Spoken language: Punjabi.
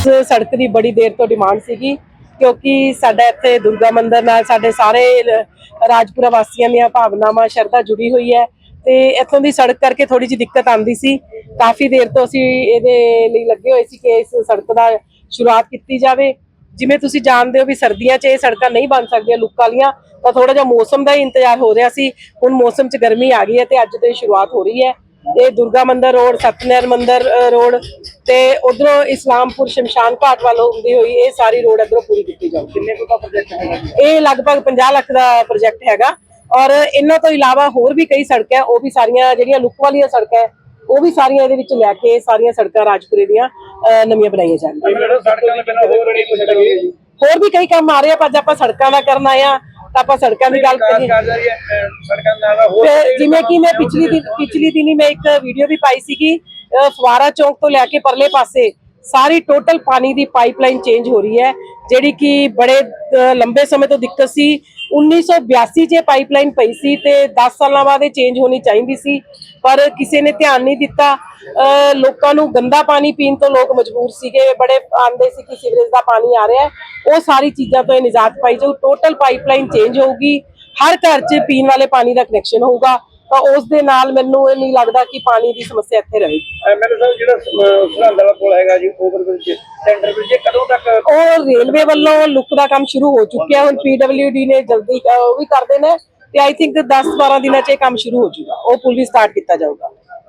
ਇਸ ਸੜਕ ਦੀ ਬੜੀ ਦੇਰ ਤੋਂ ਡਿਮਾਂਡ ਸੀਗੀ, ਕਿਉਂਕਿ ਸਾਡਾ ਇੱਥੇ ਦੁਰਗਾ ਮੰਦਿਰ ਨਾਲ ਸਾਡੇ ਸਾਰੇ ਰਾਜਪੁਰਾ ਵਾਸੀਆਂ ਦੀਆਂ ਭਾਵਨਾਵਾਂ, ਸ਼ਰਧਾ ਜੁੜੀ ਹੋਈ ਹੈ ਤੇ ਇੱਥੋਂ ਦੀ ਸੜਕ ਕਰਕੇ ਥੋੜੀ ਜਿਹੀ ਦਿੱਕਤ ਆਂਦੀ ਸੀ। ਕਾਫੀ ਦੇਰ ਤੋਂ ਅਸੀਂ ਇਹਦੇ ਲਈ ਲੱਗੇ ਹੋਏ ਸੀ ਕਿ ਇਸ ਸੜਕ ਦਾ ਸ਼ੁਰੂਆਤ ਕੀਤੀ ਜਾਵੇ। ਜਿਵੇਂ ਤੁਸੀਂ ਜਾਣਦੇ ਹੋ ਵੀ ਸਰਦੀਆਂ 'ਚ ਇਹ ਸੜਕਾਂ ਨਹੀਂ ਬਣ ਸਕਦੀਆਂ ਲੁੱਕ ਵਾਲੀਆਂ, ਤਾਂ ਥੋੜਾ ਜਿਹਾ ਮੌਸਮ ਦਾ ਹੀ ਇੰਤਜ਼ਾਰ ਹੋ ਰਿਹਾ ਸੀ। ਹੁਣ ਮੌਸਮ 'ਚ ਗਰਮੀ ਆ ਗਈ ਹੈ ਤੇ ਅੱਜ ਤੋਂ ਇਹ ਸ਼ੁਰੂਆਤ ਹੋ ਰਹੀ ਹੈ। ਇਹ ਦੁਰਗਾ ਮੰਦਿਰ ਰੋਡ ਸਤਨੈਰ ਮੰਦਿਰ ਰੋਡ ਤੇ ਉਧਰੋਂ ਇਸਲਾਮਪੁਰ ਸ਼ਮਸ਼ਾਨ ਘਾਟ ਵੱਲੋਂ ਹੁੰਦੀ ਹੋਈ ਇਹ ਸਾਰੀ ਰੋਡ ਇਧਰੋਂ ਪੂਰੀ ਕੀਤੀ ਜਾਊ। ਕਿੰਨੇ ਕੁ ਦਾ ਪ੍ਰੋਜੈਕਟ ਹੈਗਾ? ਇਹ ਲਗਭਗ 50 ਲੱਖ ਦਾ ਪ੍ਰੋਜੈਕਟ ਹੈਗਾ ਔਰ ਇਹਨਾਂ ਤੋਂ ਇਲਾਵਾ ਹੋਰ ਵੀ ਕਈ ਸੜਕਾਂ ਉਹ ਵੀ ਸਾਰੀਆਂ ਜਿਹੜੀਆਂ ਲੁੱਕ ਵਾਲੀਆਂ ਸੜਕਾਂ ਉਹ ਵੀ ਸਾਰੀਆਂ ਇਹਦੇ ਵਿੱਚ ਲੈ ਕੇ ਸਾਰੀਆਂ ਸੜਕਾਂ ਰਾਜਪੁਰੇ ਦੀਆਂ ਨਵੀਆਂ ਬਣਾਈਆਂ ਜਾਣਗੀਆਂ। ਹੋਰ ਵੀ ਕਈ ਕੰਮ ਆ ਰਹੇ ਆ ਪਰ ਜੇ ਆਪਾਂ ਸੜਕਾਂ ਦਾ ਕਰਨ ਆ ਤਾਂ ਆਪਾਂ ਸੜਕਾਂ ਦੀ ਗੱਲ ਕਰੀਏ। ਕਰ ਰਹੀ ਹੈ ਅਹ, ਸੜਕਾਂ ਦਾ ਨਾਲ ਹੋਰ ਤੇ ਜਿਵੇਂ ਕਿ ਮੈਂ ਪਿਛਲੀ ਦਿਨ ਪਿਛਲੀ ਦਿਨੀ ਮੈਂ ਇੱਕ ਵੀਡੀਓ ਵੀ ਪਾਈ ਸੀਗੀ ਫੁਆਰਾ ਚੌਂਕ ਤੋਂ ਲੈ ਕੇ ਪਰਲੇ ਪਾਸੇ। ਸਾਰੀ ਟੋਟਲ ਪਾਣੀ ਦੀ ਪਾਈਪਲਾਈਨ ਚੇਂਜ ਹੋ ਰਹੀ ਹੈ। ਜਿਹੜੀ ਕਿ ਬੜੇ ਲੰਬੇ ਸਮੇਂ ਤੋਂ ਦਿੱਕਤ ਸੀ। 1982 'ਚ ਇਹ ਪਾਈਪਲਾਈਨ ਪਈ ਸੀ ਤੇ 10 ਸਾਲਾਂ ਬਾਅਦ ਇਹ ਚੇਂਜ ਹੋਣੀ ਚਾਹੀਦੀ ਸੀ, ਪਰ ਕਿਸੇ ਨੇ ਧਿਆਨ ਨਹੀਂ ਦਿੱਤਾ। ਲੋਕਾਂ ਨੂੰ ਗੰਦਾ ਪਾਣੀ ਪੀਣ ਤੋਂ ਲੋਕ ਮਜਬੂਰ ਸੀਗੇ, ਬੜੇ ਆਂਦੇ ਸੀ ਕਿ ਸੀਵਰੇਜ ਦਾ ਪਾਣੀ ਆ ਰਿਹਾ ਉਹ ਸਾਰੀ ਚੀਜ਼ਾਂ ਤੋਂ ਇਹ ਨਿਜਾਤ ਪਾਈ ਜਾਊ। ਟੋਟਲ ਪਾਈਪਲਾਈਨ ਚੇਂਜ ਹੋਊਗੀ। ਹਰ ਘਰ 'ਚ ਪੀਣ ਵਾਲੇ ਪਾਣੀ ਦਾ ਕਨੈਕਸ਼ਨ ਹੋਊਗਾ। ਤਾਂ ਉਸ ਦੇ ਨਾਲ ਮੈਨੂੰ ਇਹ ਨਹੀਂ ਲੱਗਦਾ ਕਿ ਪਾਣੀ ਦੀ ਸਮੱਸਿਆ ਇੱਥੇ ਰਹੇਗੀ। ਐਮਐਲਏ ਸਾਹਿਬ ਜਿਹੜਾ ਸੁਰੰਦ ਵਾਲਾ ਪੁਲ ਹੈਗਾ ਜੀ ਓਵਰ ਬ੍ਰਿਜ ਸੈਂਟਰ ਬ੍ਰਿਜ ਇਹ ਕਦੋਂ ਤੱਕ ਉਹ ਰੇਲਵੇ ਵੱਲੋਂ ਲੁੱਕ ਦਾ ਕੰਮ ਸ਼ੁਰੂ ਹੋ ਚੁੱਕਿਆ ਹੁਣ ਪੀਡਬਲਯੂਡੀ ਨੇ ਜਲਦੀ ਉਹ ਵੀ ਕਰਦੇ ਨੇ ਤੇ ਆਈ ਥਿੰਕ 10 12 ਦਿਨਾਂ 'ਚ ਇਹ ਕੰਮ ਸ਼ੁਰੂ ਹੋ ਜਾਊਗਾ ਉਹ ਪੁਲ ਵੀ ਸਟਾਰਟ ਕੀਤਾ ਜਾਊਗਾ।